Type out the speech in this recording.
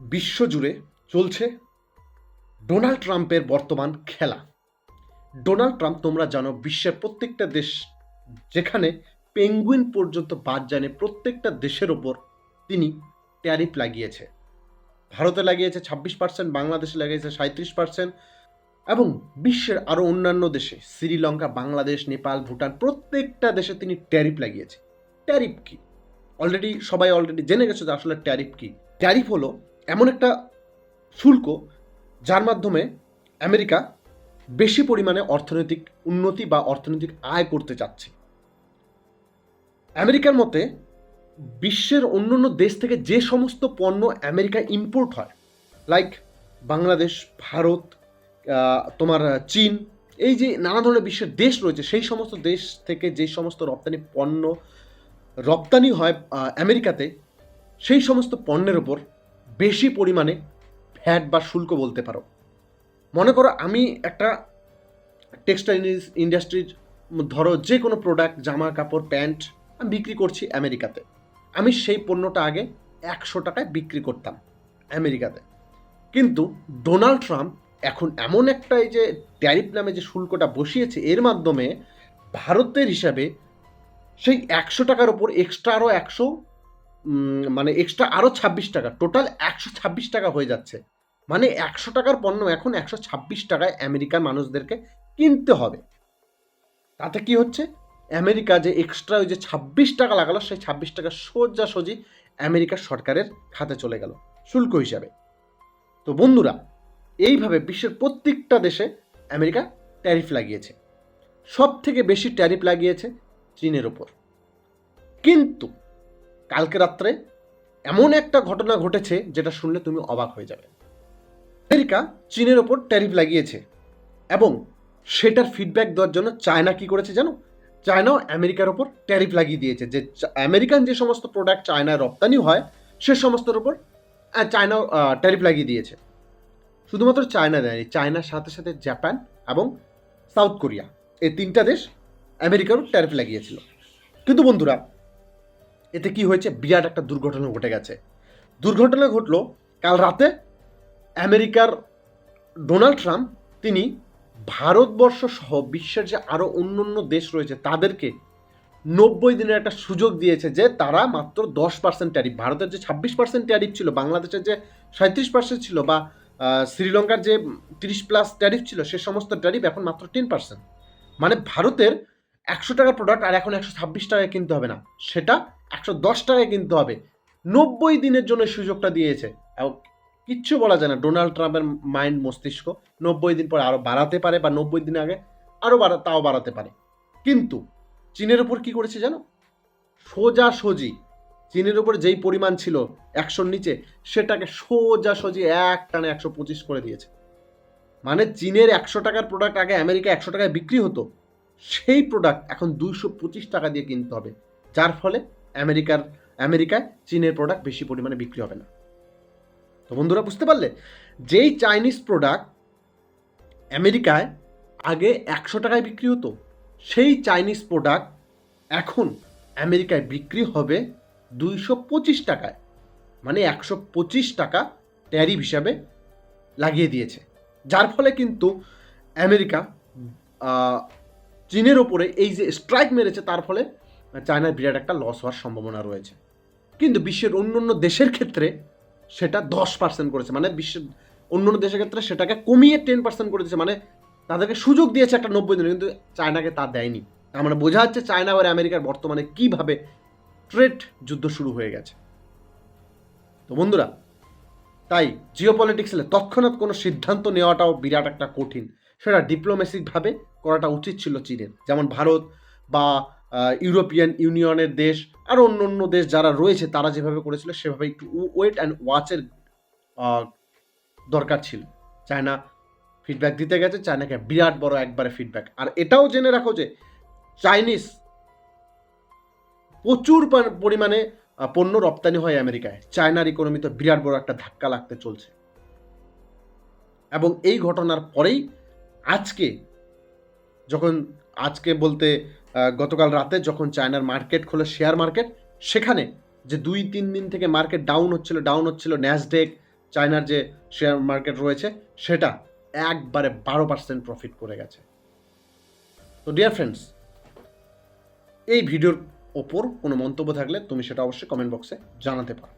বিশ্বজুড়ে চলছে ডোনাল্ড ট্রাম্পের বর্তমান খেলা। ডোনাল্ড ট্রাম্প, তোমরা জানো, বিশ্বের প্রত্যেকটা দেশ যেখানে পেঙ্গুইন পর্যন্ত বাদ জানে প্রত্যেকটা দেশের ওপর তিনি ট্যারিফ লাগিয়েছে। ভারতে লাগিয়েছে ছাব্বিশ পার্সেন্ট বাংলাদেশে লাগিয়েছে সাঁত্রিশ পার্সেন্ট এবং বিশ্বের আরও অন্যান্য দেশে, শ্রীলঙ্কা, বাংলাদেশ, নেপাল, ভুটান, প্রত্যেকটা দেশে তিনি ট্যারিফ লাগিয়েছে। ট্যারিফ কি? অলরেডি সবাই অলরেডি জেনে গেছে যে আসলে ট্যারিফ কি। ট্যারিফ হলো এমন একটা শুল্ক যার মাধ্যমে আমেরিকা বেশি পরিমাণে অর্থনৈতিক উন্নতি বা অর্থনৈতিক আয় করতে চাচ্ছে। আমেরিকার মতে বিশ্বের অন্য দেশ থেকে যে সমস্ত পণ্য আমেরিকা ইম্পোর্ট হয় লাইক বাংলাদেশ, ভারত তোমার চীন, এই যে নানা ধরনের বিশ্বের দেশ রয়েছে, সেই সমস্ত দেশ থেকে যে সমস্ত রপ্তানি পণ্য রপ্তানি হয় আমেরিকাতে, সেই সমস্ত পণ্যের ওপর বেশি পরিমাণে ভ্যাট বা শুল্ক বলতে পারো। মনে করো আমি একটা টেক্সটাইল ইন্ডাস্ট্রির ধরো যে কোনো প্রোডাক্ট জামা কাপড় প্যান্ট আমি বিক্রি করছি আমেরিকাতে। আমি সেই পণ্যটা আগে একশো টাকায় বিক্রি করতাম আমেরিকাতে। কিন্তু ডোনাল্ড ট্রাম্প এখন এমন একটা এই যে ট্যারিফ নামে যে শুল্কটা বসিয়েছে, এর মাধ্যমে ভারতের হিসাবে সেই একশো টাকার ওপর এক্সট্রা আরও একশো মানে এক্সট্রা আরও ছাব্বিশ টাকা। টোটাল একশো ছাব্বিশ টাকা হয়ে যাচ্ছে। মানে একশো টাকার পণ্য এখন একশো ছাব্বিশ টাকায় আমেরিকার মানুষদেরকে কিনতে হবে। তাতে কি হচ্ছে? আমেরিকা যে এক্সট্রা ওই যে ছাব্বিশ টাকা লাগালো, সেই ছাব্বিশ টাকা সোজাসুজি আমেরিকার সরকারের খাতে চলে গেল, শুল্ক হিসাবে। তো বন্ধুরা, এইভাবে বিশ্বের প্রত্যেকটা দেশে আমেরিকা ট্যারিফ লাগিয়েছে। সব থেকে বেশি ট্যারিফ লাগিয়েছে চীনের ওপর। কিন্তু কালকে রাত্রে এমন একটা ঘটনা ঘটেছে যেটা শুনলে তুমি অবাক হয়ে যাবে। আমেরিকা চীনের ওপর ট্যারিফ লাগিয়েছে এবং সেটার ফিডব্যাক দেওয়ার জন্য চায়না কি করেছে জানো? চায়নাও আমেরিকার ওপর ট্যারিফ লাগিয়ে দিয়েছে যে আমেরিকান যে সমস্ত প্রোডাক্ট চায়নায় রপ্তানি হয়, সে সমস্তর ওপর চায়নাও ট্যারিফ লাগিয়ে দিয়েছে। শুধুমাত্র চায়না দেয়নি, চায়নার সাথে সাথে জাপান এবং সাউথ কোরিয়া, এই তিনটা দেশ আমেরিকারও ট্যারিফ লাগিয়েছিল। কিন্তু বন্ধুরা এতে কি হয়েছে? বিরাট একটা দুর্ঘটনা ঘটে গেছে। দুর্ঘটনা ঘটলো কাল রাতে আমেরিকার ডোনাল্ড ট্রাম্প, তিনি ভারতবর্ষ সহ বিশ্বের যে আরও অন্য অন্য দেশ রয়েছে, তাদেরকে নব্বই দিনের একটা সুযোগ দিয়েছে যে তারা মাত্র দশ পার্সেন্ট ট্যারিফ ভারতের যে ছাব্বিশ পার্সেন্ট ট্যারিফ ছিল, বাংলাদেশের যে সাঁত্রিশ পার্সেন্ট ছিল বা শ্রীলঙ্কার যে তিরিশ প্লাস ট্যারিফ ছিল, সে সমস্ত ট্যারিফ এখন মাত্র টেন পার্সেন্ট মানে ভারতের একশো টাকার প্রোডাক্ট আর এখন একশো ছাব্বিশ টাকায় কিনতে হবে না। সেটা একশো দশ টাকায় কিনতে হবে। নব্বই দিনের জন্য সুযোগটা দিয়েছে। কিচ্ছু বলা যায় না ডোনাল্ড ট্রাম্পের মাইন্ড মস্তিষ্ক নব্বই দিন পরে আরও বাড়াতে পারে বা নব্বই দিন আগে আরও বাড়া, তাও বাড়াতে পারে। কিন্তু চীনের ওপর কি করেছে জানো? সোজা সোজি চীনের ওপর যেই পরিমাণ ছিল একশোর নিচে, সেটাকে সোজা সোজি এক টানে একশো পঁচিশ করে দিয়েছে। মানে চীনের একশো টাকার প্রোডাক্ট আগে আমেরিকা একশো টাকায় বিক্রি হতো। সেই প্রোডাক্ট এখন দুইশো পঁচিশ টাকা দিয়ে কিনতে হবে, যার ফলে আমেরিকার, আমেরিকায় চীনের প্রোডাক্ট বেশি পরিমাণে বিক্রি হবে না। তো বন্ধুরা, বুঝতে পারলে? যেই চাইনিজ প্রোডাক্ট আমেরিকায় আগে একশো টাকায় বিক্রি হতো, সেই চাইনিজ প্রোডাক্ট এখন আমেরিকায় বিক্রি হবে দুইশো পঁচিশ টাকায় মানে একশো পঁচিশ টাকা ট্যারিফ হিসাবে লাগিয়ে দিয়েছে। যার ফলে কিন্তু আমেরিকা চীনের ওপরে এই যে স্ট্রাইক মেরেছে, তার ফলে চায়নার বিরাট একটা লস হওয়ার সম্ভাবনা রয়েছে। কিন্তু বিশ্বের অন্য অন্য দেশের ক্ষেত্রে সেটা দশ পার্সেন্ট করেছে। মানে বিশ্বের অন্য অন্য দেশের ক্ষেত্রে সেটাকে কমিয়ে টেন পার্সেন্ট করে দিয়েছে। মানে তাদেরকে সুযোগ দিয়েছে একটা নব্বই দিনে, কিন্তু চায়নাকে তা দেয়নি। তার মানে বোঝা যাচ্ছে চায়না আর আমেরিকার বর্তমানে কীভাবে ট্রেড যুদ্ধ শুরু হয়ে গেছে। তো বন্ধুরা, তাই জিও পলিটিক্সে তৎক্ষণাৎ কোনো সিদ্ধান্ত নেওয়াটাও বিরাট একটা কঠিন। সেটা ডিপ্লোমেসিকভাবে করাটা উচিত ছিল চীনের। যেমন ভারত বা ইউরোপিয়ান ইউনিয়নের দেশ আর অন্য অন্য দেশ যারা রয়েছে তারা যেভাবে করেছিল সেভাবে একটু ওয়েট অ্যান্ড ওয়াচের দরকার ছিল। চায়না ফিডব্যাক দিতে গেছে, চায়নাকে বিরাট বড় একবারে ফিডব্যাক আর এটাও জেনে রাখো যে চাইনিজ প্রচুর পরিমাণে পণ্য রপ্তানি হয় আমেরিকায়। চায়নার ইকোনমিতে বিরাট বড় একটা ধাক্কা লাগতে চলছে। এবং এই ঘটনার পরেই আজকে, যখন আজকে বলতে গতকাল রাতে যখন চায়নার মার্কেট খোলে, শেয়ার মার্কেট, সেখানে যে দুই, তিন দিন থেকে মার্কেট ডাউন হচ্ছিল ডাউন হচ্ছিল, ন্যাসডেক, চায়নার যে শেয়ার মার্কেট রয়েছে, সেটা একবারে বারো পার্সেন্ট প্রফিট করে গেছে। তো ডিয়ার ফ্রেন্ডস, এই ভিডিওর ওপর কোনো মন্তব্য থাকলে তুমি সেটা অবশ্যই কমেন্ট বক্সে জানাতে পারো।